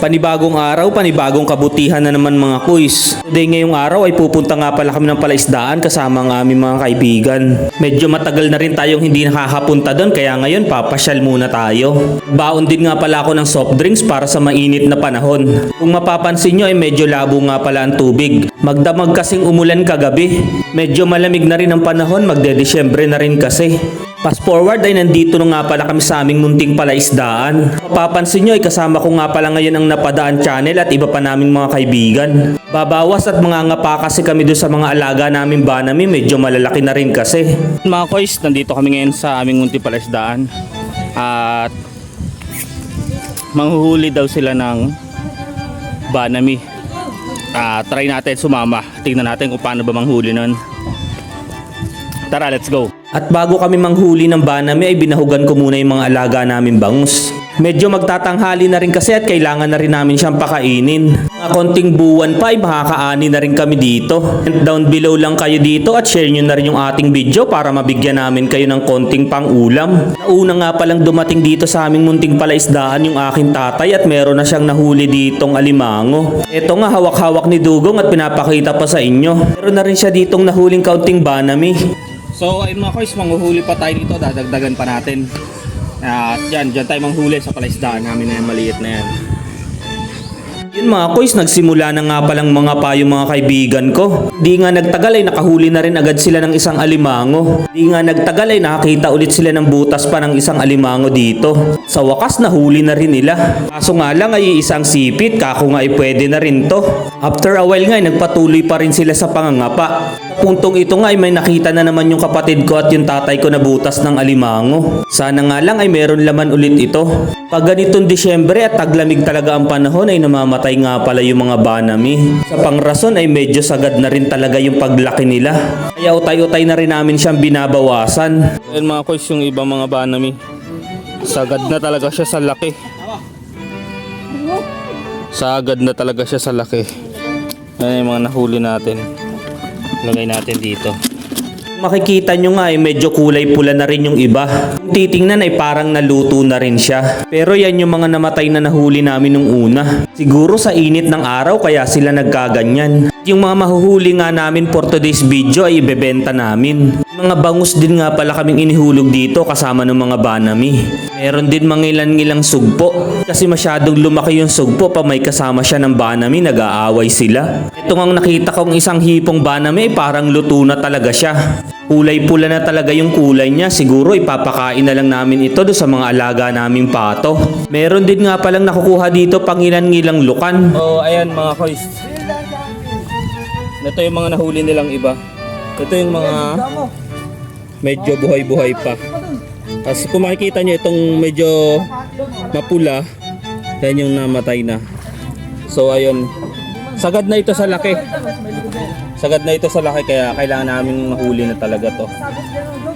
Panibagong araw, panibagong kabutihan na naman mga kuys. Today ngayong araw ay pupunta nga pala kami ng palaisdaan kasama ang aming mga kaibigan. Medyo matagal na rin tayong hindi nakakapunta doon kaya ngayon papasyal muna tayo. Baon din nga pala ako ng soft drinks para sa mainit na panahon. Kung mapapansin nyo ay medyo labo nga pala ang tubig. Magdamag kasing umulan kagabi. Medyo malamig na rin ang panahon, magde-Desyembre na rin kasi. Fast forward ay nandito na nga pala kami sa aming munting palaisdaan. Mapapansin nyo ay kasama ko nga pala ngayon ang Napadaan Channel at iba pa naming mga kaibigan. Babawas at mga ngapa kasi kami doon sa mga alaga namin banami, medyo malalaki na rin kasi. Mga koys, nandito kami ngayon sa aming munti palaisdaan at manghuhuli daw sila ng banami. Ah, try natin sumama. Tingnan natin kung paano ba manghuli nun. Tara, let's go. At bago kami manghuli ng banami ay binahugan ko muna yung mga alaga namin bangus. Medyo magtatanghali na rin kasi at kailangan na rin namin siyang pakainin. Mga konting buwan pa ay makakaani na rin kami dito. And down below lang kayo dito at share nyo na rin yung ating video para mabigyan namin kayo ng konting pang-ulam. Nauna nga palang dumating dito sa aming munting palaisdaan yung aking tatay at meron na siyang nahuli ditong alimango. Ito nga hawak-hawak ni Dugong at pinapakita pa sa inyo. Meron na rin siya ditong nahuling kaunting banami. So, ayun mga koys, manghuhuli pa tayo dito. Dadagdagan pa natin. At yan, dyan tayo manghuli sa palaisdaan namin na yan, maliit na yan. Yun mga kuys, nagsimula na nga palang mga payo mga kaibigan ko. Di nga nagtagal ay nakahuli na rin agad sila ng isang alimango. Di nga nagtagal ay nakakita ulit sila ng butas pa ng isang alimango dito. Sa wakas nahuli na rin nila. Kaso nga lang ay isang sipit, kako nga ay pwede na rin to. After a while nga ay nagpatuloy pa rin sila sa pangangapa. Puntong ito nga ay may nakita na naman yung kapatid ko at yung tatay ko na butas ng alimango. Sana nga lang ay meron laman ulit ito. Pag ganitong Disyembre at taglamig talaga ang panahon ay namamatay nga pala yung mga banami. Sa pangrason ay medyo sagad na rin talaga yung paglaki nila. Kaya utay-utay na rin namin siyang binabawasan. Ayun mga koys, yung ibang mga banami. Sagad na talaga siya sa laki. Sagad na talaga siya sa laki. Yan yung mga nahuli natin. Lagay natin dito. Makikita nyo nga ay medyo kulay pula na rin yung iba. Kung titingnan ay parang naluto na rin siya. Pero yan yung mga namatay na nahuli namin nung una. Siguro sa init ng araw kaya sila nagkaganyan. Yung mga mahuhuli nga namin for today's video ay ibebenta namin. Mga bangus din nga pala kaming inihulog dito kasama ng mga banami. Meron din mga ilan-ilang sugpo. Kasi masyadong lumaki yung sugpo pa may kasama siya ng banami nag-aaway sila. Ito nga nakita kong isang hipong banami parang luto na talaga siya. Kulay pula na talaga yung kulay niya. Siguro ipapakain na lang namin ito do sa mga alaga naming pato. Meron din nga palang nakukuha dito pangilan-ngilang lukan. Oh, ayan mga koys. Ito yung mga nahuli nilang iba. Ito yung mga medyo buhay-buhay pa. Tapos kung makikita nyo itong medyo mapula, yan yung namatay na. So ayun, sagad na ito sa laki. Sagad na ito sa laki kaya kailangan namin mahuli na talaga to.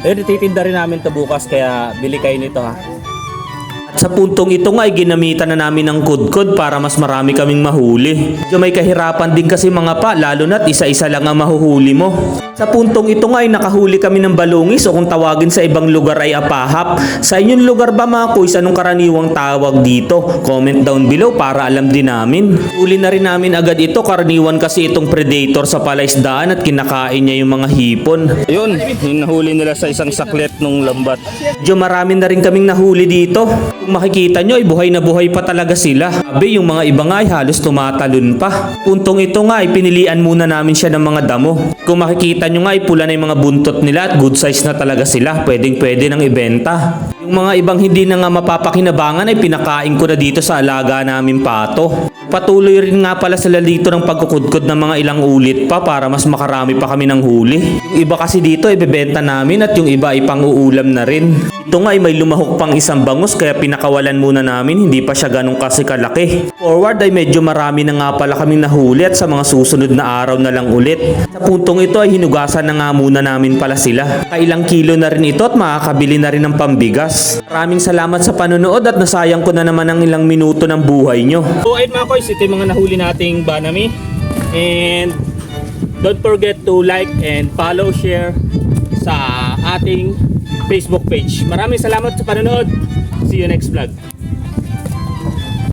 Ayun, titinda rin namin to bukas kaya bili kayo nito ha. Sa puntong ito nga ay ginamitan na namin ng kudkod para mas marami kaming mahuli. Medyo may kahirapan din kasi mga pa, lalo na't isa-isa lang ang mahuhuli mo. Sa puntong ito nga ay nakahuli kami ng balungis o kung tawagin sa ibang lugar ay apahap. Sa inyong lugar ba mga kuys, anong karaniwang tawag dito? Comment down below para alam din namin. Uli na rin namin agad ito, karaniwan kasi itong predator sa palaisdaan at kinakain niya yung mga hipon. Ayun, yung nahuli nila sa isang saklet nung lambat. Medyo marami na rin kaming nahuli dito. Kung makikita nyo, ay buhay na buhay pa talaga sila. Sabi, yung mga iba nga ay halos tumatalon pa. Puntong ito nga ay pinilian muna namin siya ng mga damo. Kung makikita nyo nga ay pula na yung mga buntot nila at good size na talaga sila. Pwedeng pwede nang ibenta. Yung mga ibang hindi na nga mapapakinabangan ay pinakain ko na dito sa alaga namin pato. Patuloy rin nga pala sila dito ng pagkukudkod ng mga ilang ulit pa para mas makarami pa kami ng huli. Yung iba kasi dito ay bebenta namin at yung iba ay pang-uulam na rin. Ito nga ay may lumahok pang isang bangus kaya pinakawalan muna namin hindi pa siya ganun kasi kalaki. Forward ay medyo marami na nga pala kaming nahuli at sa mga susunod na araw na lang ulit. Sa puntong ito ay hinugasan na nga muna namin pala sila. Kailang kilo na rin ito at makakabili na rin ng pambigas. Maraming salamat sa panonood at nasayang ko na naman ang ilang minuto ng buhay nyo. So ayun mga koys, ito yung mga nahuli nating banami. And don't forget to like and follow, share sa ating Facebook page. Maraming salamat sa panonood. See you next vlog.